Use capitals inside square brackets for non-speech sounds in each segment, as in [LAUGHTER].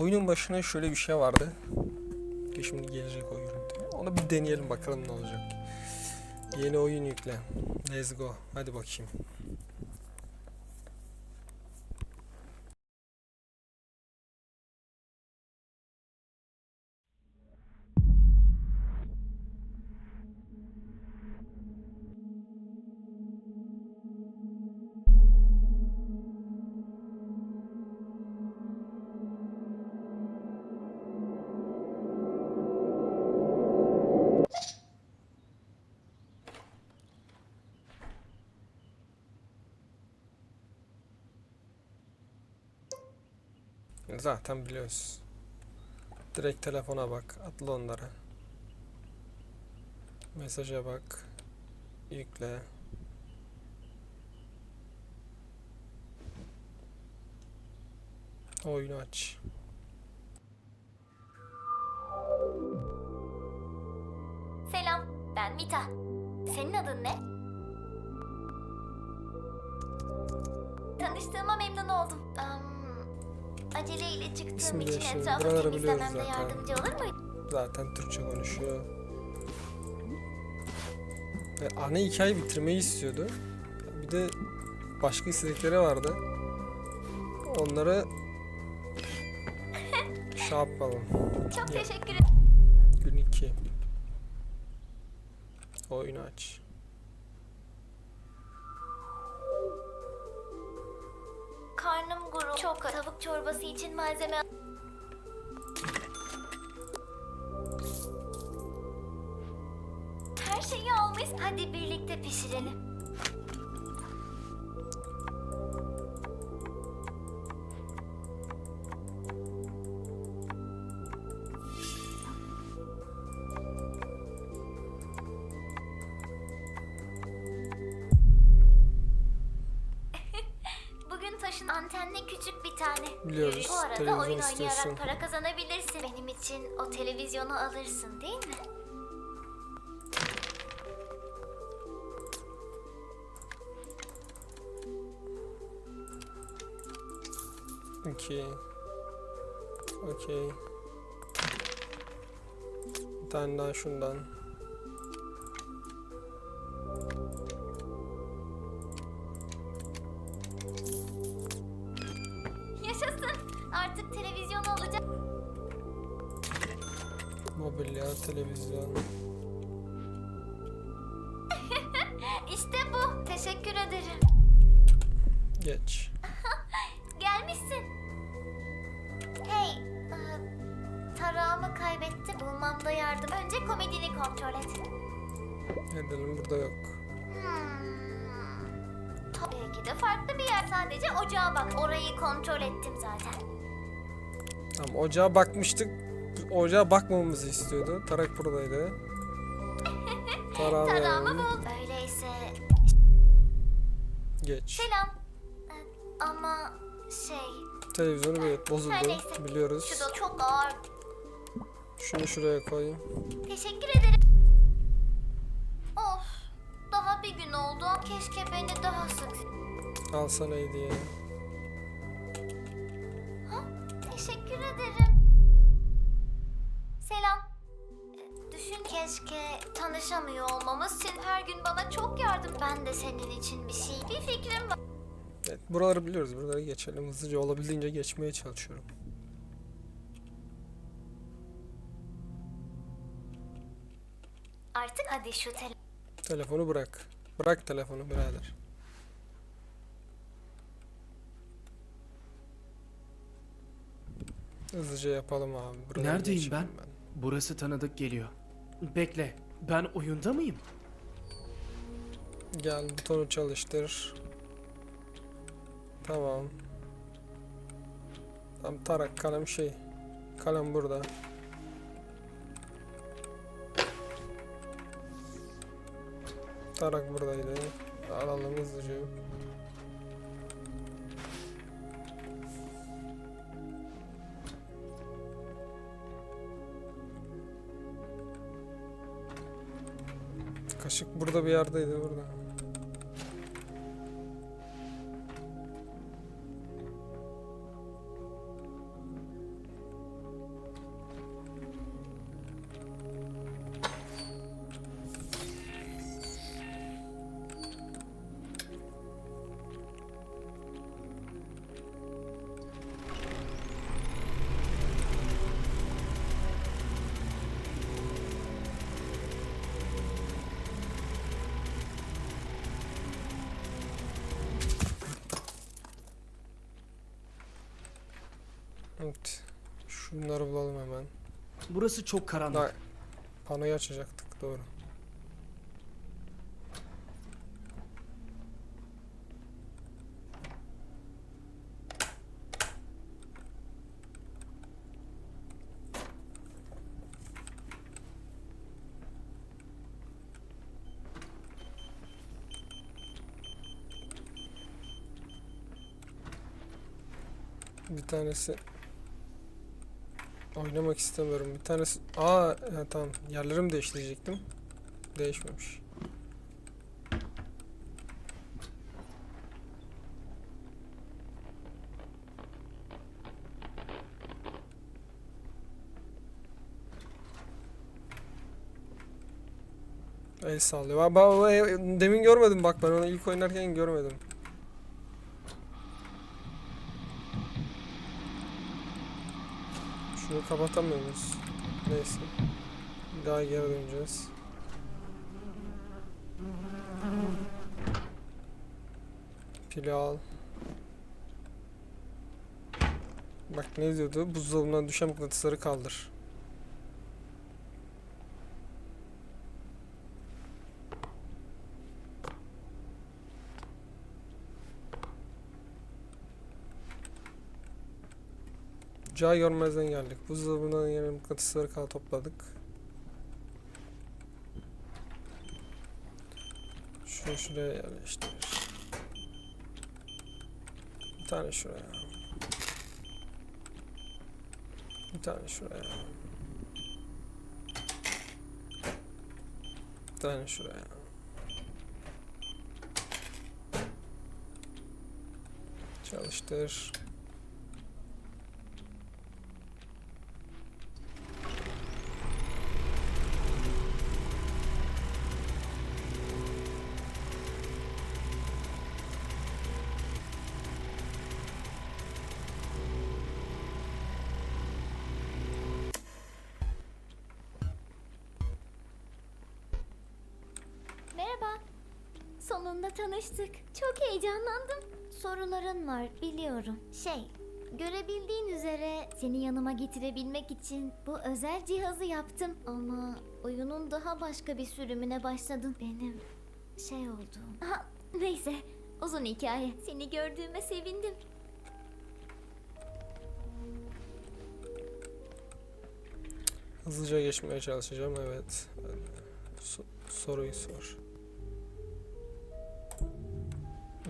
Oyunun başına şöyle bir şey vardı. Ki Şimdi gelecek o görüntü. Onu bir deneyelim bakalım ne olacak. Yeni oyun yükle. Let's go. Hadi bakayım. Zaten biliyoruz. Direkt telefona bak. Atla onlara. Mesaja bak. Yükle. Oyunu aç. Selam, ben Mita. Senin adın ne? Tanıştığıma memnun oldum. Am, aceleyle çıktığım İsmi için değiştirdim. etrafı Buraları biliyoruz temizlememde zaten. yardımcı olur mu? Zaten Türkçe konuşuyor. Ve ana hikayeyi bitirmeyi istiyordu. Bir de başka istedikleri vardı. Onları [LAUGHS] şey yapalım. Çok teşekkür ederim. Gün 2. Oyunu aç. Çorbası için malzeme... Her şeyi almış. Hadi birlikte pişirelim. Antenli küçük bir tane. Biliyoruz, Bu arada televizyon oyun istiyorsun. oynayarak para kazanabilirsin. Benim için o televizyonu alırsın değil mi? Okey. Okey. Bir tane daha şundan. İşte bu. Teşekkür ederim. Geç. [LAUGHS] Gelmişsin. Hey, e, tarağımı kaybettim. Bulmamda yardım. Önce komedini kontrol et. Edelim burada yok. Hmm. Tabii ki de farklı bir yer. Sadece ocağa bak. Orayı kontrol ettim zaten. Tamam ocağa bakmıştık. Ocağa bakmamamızı istiyordu. Tarak buradaydı. Tarağı [LAUGHS] Tarağımı verelim. Geç. selam. Ama şey... Televizyonu evet bozuldu. Her neyse. Biliyoruz. Şu da çok ağır. Şunu şuraya koy. Teşekkür ederim. Of. Daha bir gün oldu. Keşke beni daha sık... Al sana hediye. Buraları biliyoruz. Buraları geçelim. Hızlıca olabildiğince geçmeye çalışıyorum. Artık hadi şu tele... Telefonu bırak. Bırak telefonu birader. Hızlıca yapalım abi. Buraları Neredeyim geçelim ben? Burası tanıdık geliyor. Bekle, ben oyunda mıyım? Gel butonu çalıştır. Tamam. Tam tarak kalem şey. Kalem burada. Tarak buradaydı. Alalım hızlıca. Kaşık burada bir yerdeydi burada. Şunları bulalım hemen. Burası çok karanlık. Daha panoyu açacaktık doğru. Bir tanesi Oynamak istemiyorum. Bir tanesi... Aa ya tamam. Yerlerimi değiştirecektim. Değişmemiş. El sallıyor. Bak, bak, bak, demin görmedim bak ben onu ilk oynarken görmedim. Şunu kapatamıyoruz. Neyse. Daha geri döneceğiz. Pili al. Bak ne diyordu? Buzdolabından düşen mıknatısları kaldır. Ca görmezden geldik. Buzdolabından yeni mıknatısları kal topladık. Şunu şuraya yerleştir. Bir tane şuraya. Bir tane şuraya. Bir tane şuraya. Çalıştır. Tanıştık. Çok heyecanlandım. Soruların var biliyorum. Şey, görebildiğin üzere seni yanıma getirebilmek için bu özel cihazı yaptım. Ama oyunun daha başka bir sürümüne başladın. Benim şey oldu. Aha, neyse, uzun hikaye. Seni gördüğüme sevindim. Hızlıca geçmeye çalışacağım evet. So- soruyu sor.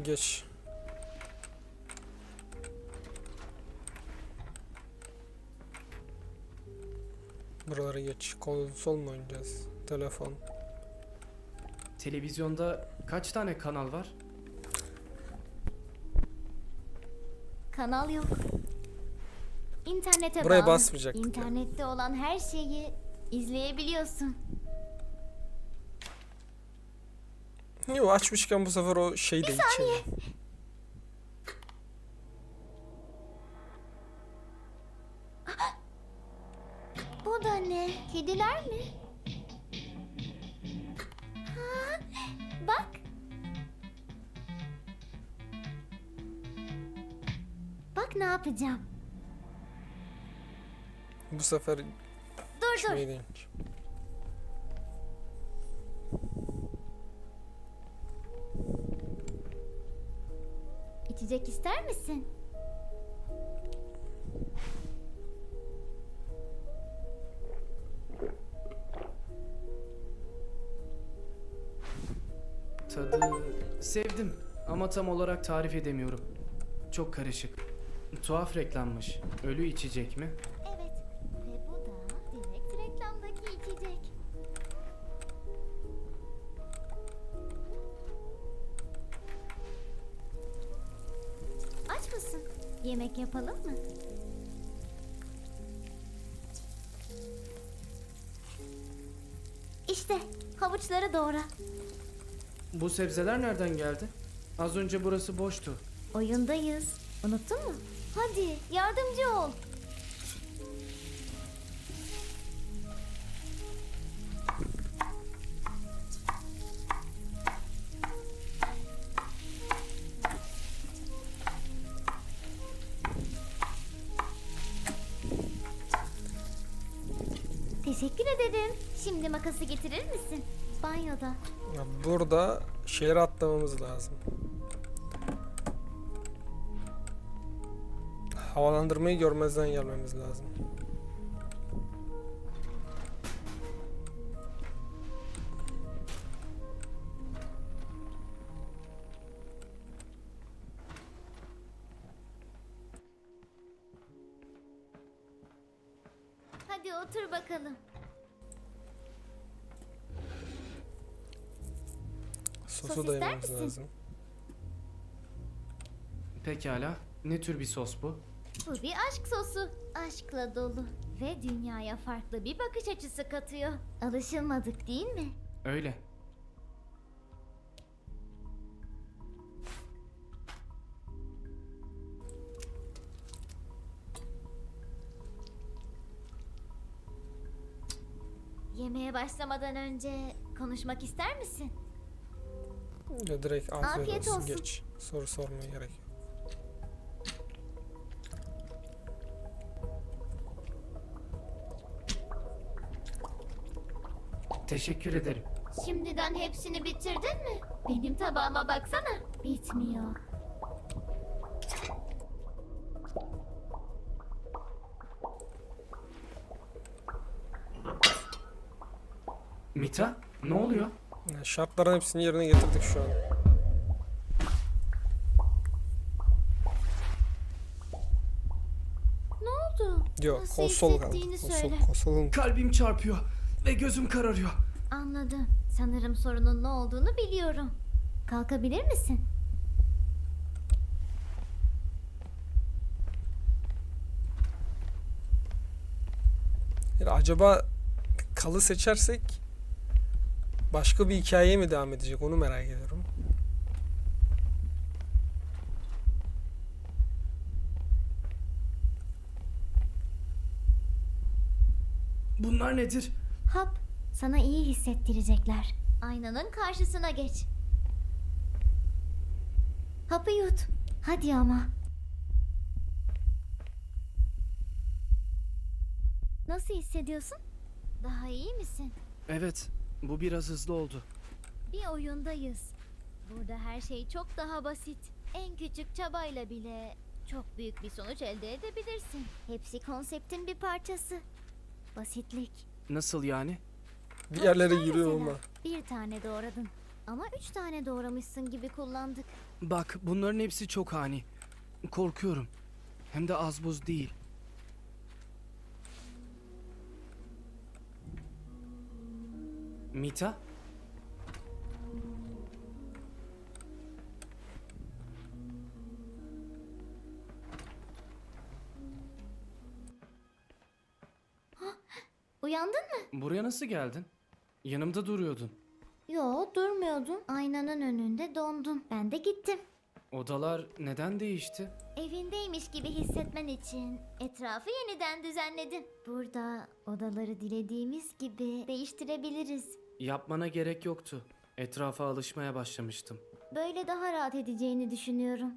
Geç. Buralara geç. Konsol mu oynayacağız? Telefon. Televizyonda kaç tane kanal var? Kanal yok. İnternete Buraya bağlı. basmayacaktık ya. İnternette olan her şeyi izleyebiliyorsun. Yo açmışken bu sefer o şey de içelim. Bu da ne? Kediler mi? Ha, bak. Bak ne yapacağım. Bu sefer Dur dur. içmeyi deneyeceğim. İçecek ister misin? Tadı sevdim ama tam olarak tarif edemiyorum. Çok karışık. Tuhaf reklammış. Ölü içecek mi? Yemek yapalım mı? İşte havuçları doğra. Bu sebzeler nereden geldi? Az önce burası boştu. Oyundayız. Unuttun mu? Hadi yardımcı ol. Makası getirir misin? Banyoda. Ya burada şehre atlamamız lazım. Havalandırmayı görmezden gelmemiz lazım. Hadi otur bakalım. Sosu Sos ister misin? lazım. Pekala. Ne tür bir sos bu? Bu bir aşk sosu. Aşkla dolu. Ve dünyaya farklı bir bakış açısı katıyor. Alışılmadık değil mi? Öyle. Yemeğe başlamadan önce konuşmak ister misin? Ya direkt afiyet, Afiyet olsun. olsun. Geç. Soru sormaya gerek yok. Teşekkür ederim. Şimdiden hepsini bitirdin mi? Benim tabağıma baksana. Bitmiyor. Mita, ne oluyor? Ya şartların hepsini yerine getirdik şu an. Ne oldu? Yok Nasıl konsol kaldı. hissettiğini Konsol, söyle. konsolun Kalbim çarpıyor ve gözüm kararıyor. Anladım. Sanırım sorunun ne olduğunu biliyorum. Kalkabilir misin? Yani acaba kalı seçersek başka bir hikayeye mi devam edecek onu merak ediyorum. Bunlar nedir? Hap, sana iyi hissettirecekler. Aynanın karşısına geç. Hapı yut. Hadi ama. Nasıl hissediyorsun? Daha iyi misin? Evet, bu biraz hızlı oldu. Bir oyundayız. Burada her şey çok daha basit. En küçük çabayla bile çok büyük bir sonuç elde edebilirsin. Hepsi konseptin bir parçası. Basitlik. Nasıl yani? Bir yerlere Baksana yürüyor mesela, ama. Bir tane doğradın. Ama üç tane doğramışsın gibi kullandık. Bak, bunların hepsi çok ani. Korkuyorum. Hem de az buz değil. Mita? [GASPS] Uyandın mı? Buraya nasıl geldin? Yanımda duruyordun. Yo durmuyordum. Aynanın önünde dondum. Ben de gittim. Odalar neden değişti? Evindeymiş gibi hissetmen için etrafı yeniden düzenledim. Burada odaları dilediğimiz gibi değiştirebiliriz. Yapmana gerek yoktu. Etrafa alışmaya başlamıştım. Böyle daha rahat edeceğini düşünüyorum.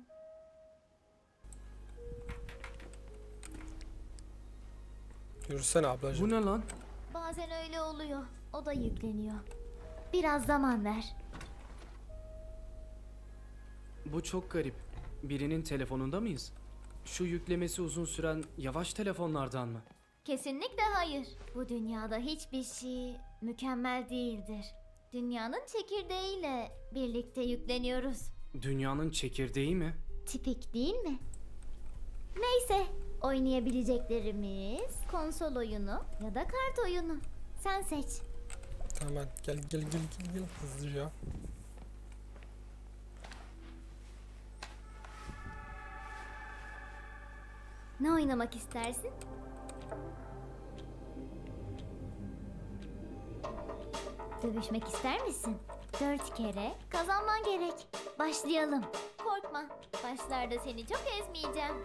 Yürüsene ablacığım. Bu ne lan? Bazen öyle oluyor. O da yükleniyor. Biraz zaman ver. Bu çok garip. Birinin telefonunda mıyız? Şu yüklemesi uzun süren yavaş telefonlardan mı? Kesinlikle hayır. Bu dünyada hiçbir şey mükemmel değildir. Dünyanın çekirdeğiyle birlikte yükleniyoruz. Dünyanın çekirdeği mi? Tipik değil mi? Neyse, oynayabileceklerimiz konsol oyunu ya da kart oyunu. Sen seç. Tamam gel gel gel gel gel hızlıca. Ne oynamak istersin? Dövüşmek ister misin? Dört kere kazanman gerek. Başlayalım. Korkma. Başlarda seni çok ezmeyeceğim.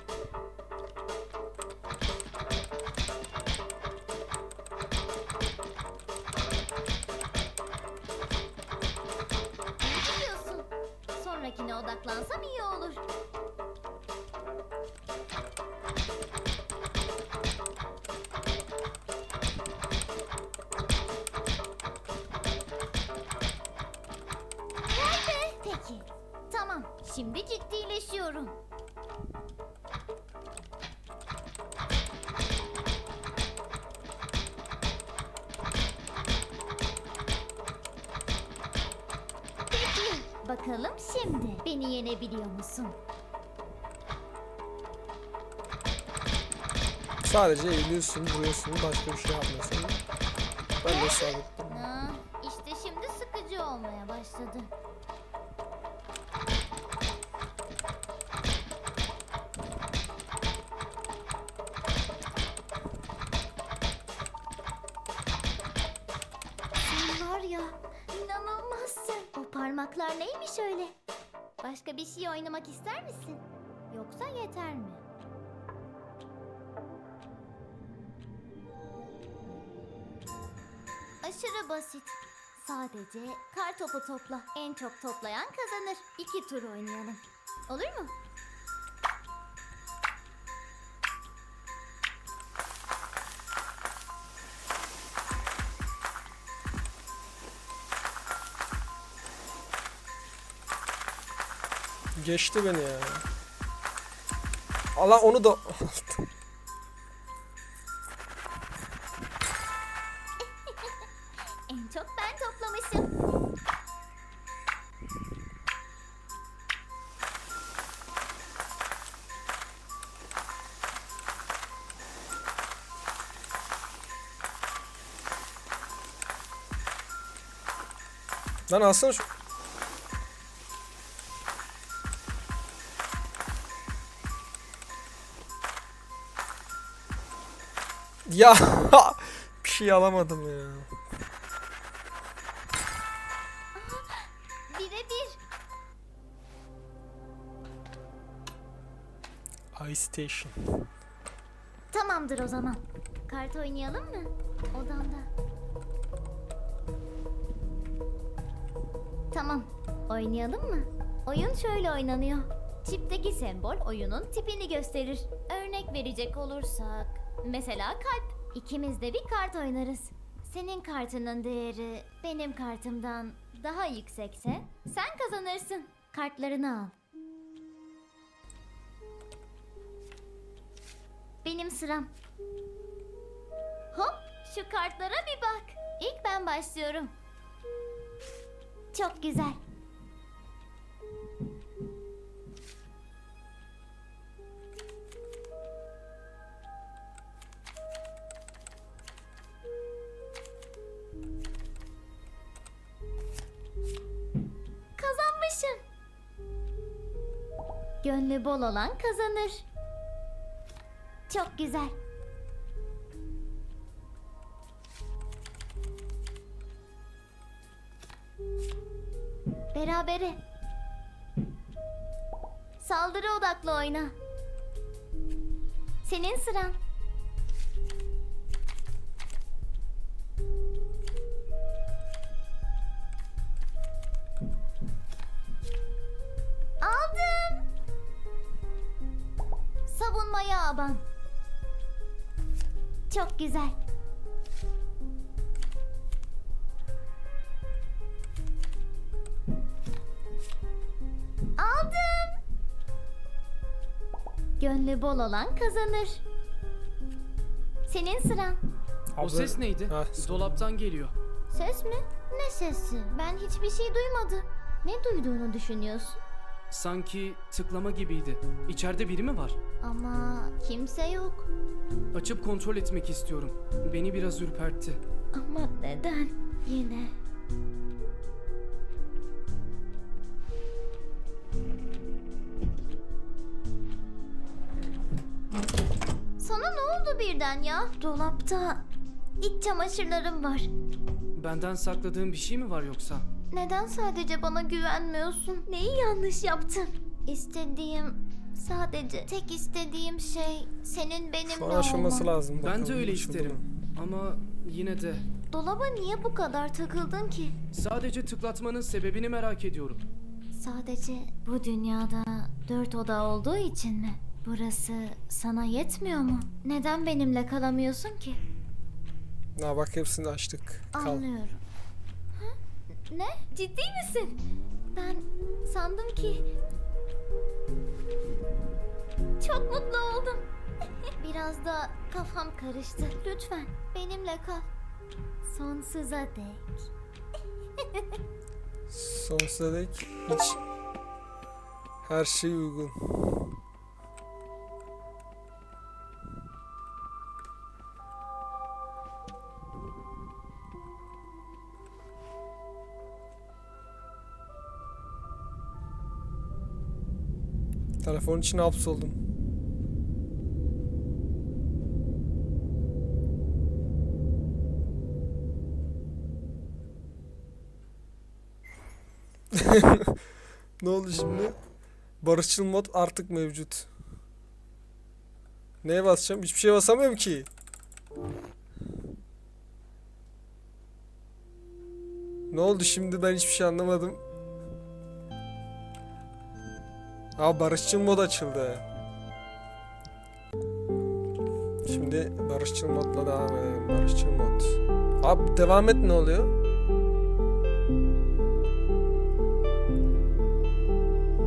Ne yapıyorsun? Sonrakine odaklansam iyi olur. Şimdi ciddileşiyorum. Peki, bakalım şimdi beni yenebiliyor musun? Sadece eğiliyorsun, vuruyorsun, başka bir şey yapmıyorsun. Ben de sabittim. Yeter mi? Aşırı basit. Sadece kar topu topla. En çok toplayan kazanır. İki tur oynayalım. Olur mu? Geçti beni ya. Allah onu da... [LAUGHS] En çok ben toplamışım. Lan alsana şu... Ya [LAUGHS] bir şey alamadım ya. Birebir. Ice Station. Tamamdır o zaman. Kart oynayalım mı? Odamda. Tamam. Oynayalım mı? Oyun şöyle oynanıyor. Çipteki sembol oyunun tipini gösterir. Örnek verecek olursak, mesela kalp. İkimiz de bir kart oynarız. Senin kartının değeri benim kartımdan daha yüksekse sen kazanırsın. Kartlarını al. Benim sıram. Hop, şu kartlara bir bak. İlk ben başlıyorum. Çok güzel. Gönlü bol olan kazanır. Çok güzel. Berabere. Saldırı odaklı oyna. Senin sıran. Güzel. Aldım. Gönlü bol olan kazanır. Senin sıran. O Abla- ses neydi? Ha. Dolaptan geliyor. Ses mi? Ne sesi? Ben hiçbir şey duymadım. Ne duyduğunu düşünüyorsun? Sanki tıklama gibiydi. İçeride biri mi var? Ama kimse yok. Açıp kontrol etmek istiyorum. Beni biraz ürpertti. Ama neden? Yine. Sana ne oldu birden ya? Dolapta iç çamaşırlarım var. Benden sakladığın bir şey mi var yoksa? Neden sadece bana güvenmiyorsun? Neyi yanlış yaptım? İstediğim sadece tek istediğim şey senin benimle Şu an aşılması olman. lazım. Ben bakalım de öyle aşıldı isterim. mı? Ama yine de Dolaba niye bu kadar takıldın ki? sadece tıklatmanın sebebini merak ediyorum. Sadece bu dünyada dört oda olduğu için mi? Burası sana yetmiyor mu? Neden benimle kalamıyorsun ki? Ha bak hepsini açtık. Kal. Anlıyorum. Ne? Ciddi misin? Ben sandım ki Çok mutlu oldum. [LAUGHS] Biraz da kafam karıştı. Lütfen benimle kal. Sonsuza dek. Sonsuza dek hiç her şey uygun. Telefon için hapsoldum. [LAUGHS] Ne oldu şimdi? Barışçıl mod artık mevcut. Neye basacağım? Hiçbir şeye basamıyorum ki. Ne oldu şimdi ben hiçbir şey anlamadım. Aa barışçıl mod açıldı. Şimdi barışçıl modla devam edelim. Barışçıl mod. Abi devam et ne oluyor?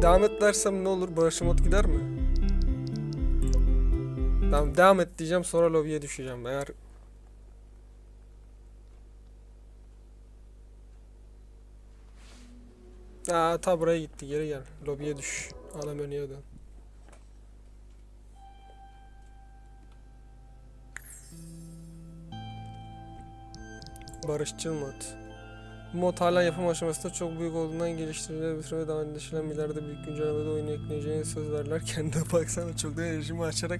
Devam et dersem ne olur? Barışçıl mod gider mi? Tamam devam et diyeceğim sonra lobiye düşeceğim. Eğer Aa ta buraya gitti geri gel. Lobiye düş. Ana menüye dön. Barışçıl mod. Bu mod hala yapım aşamasında çok büyük olduğundan geliştirilebilir ve daha anlaşılan ileride büyük güncellemede oyunu ekleyeceğine söz verdiler. [LAUGHS] Kendine baksana çok da erişimi açarak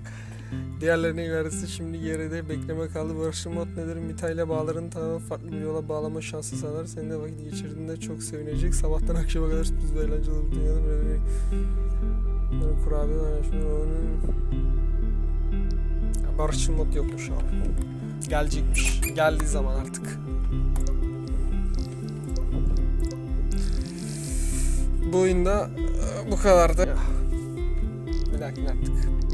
diğerlerine ilerisi şimdi geride bekleme kaldı. Barışçıl mod nedir? Mita ile bağların tamamen farklı bir yola bağlama şansı sağlar. Senin de vakit geçirdiğinde çok sevinecek. Sabahtan akşama kadar sürpriz ve eğlenceli olur. Dünyada böyle bir böyle kurabiye var. şunu onun... Ya Barışçıl mod yokmuş abi. Gelecekmiş. Geldiği zaman artık. Bu oyunda e, bu kadardı. Bir dahakine artık.